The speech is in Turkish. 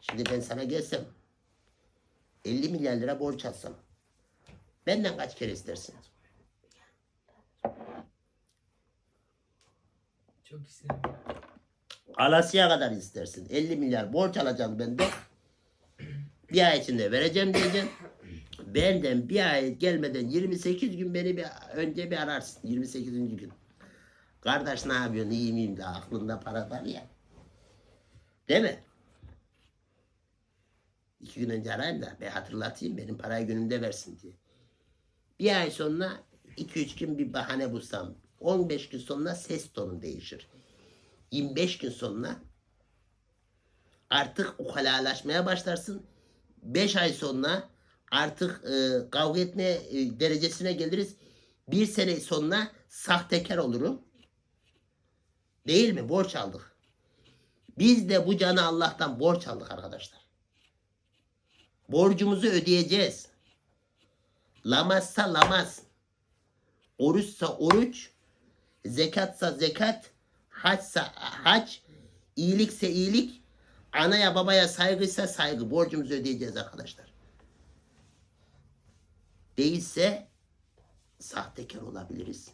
Şimdi ben sana gelsem 50 milyar lira borç alsam benden kaç kere istersin? Çok istedim. Alasya kadar istersin. 50 milyar borç alacağım benden. Bir ay içinde vereceğim diyeceksin. Benden bir ay gelmeden 28 gün beni bir önce bir ararsın. 28. gün. Kardeş ne yapıyorsun? İyi miyim de aklında para var ya. Değil mi? İki gün önce arayayım da ben hatırlatayım benim parayı gününde versin diye. Bir ay sonra 2-3 gün bir bahane bulsam 15 gün sonra ses tonu değişir. 25 gün sonra artık ukalalaşmaya başlarsın. 5 ay sonra artık e, kavga etme e, derecesine geliriz. Bir sene sonra sahtekar olurum. Değil mi? Borç aldık. Biz de bu canı Allah'tan borç aldık arkadaşlar. Borcumuzu ödeyeceğiz. Lamazsa lamaz. Oruçsa oruç. Zekatsa zekat. Haçsa haç. iyilikse iyilik. Anaya babaya saygıysa saygı. Borcumuzu ödeyeceğiz arkadaşlar. Değilse sahtekar olabiliriz.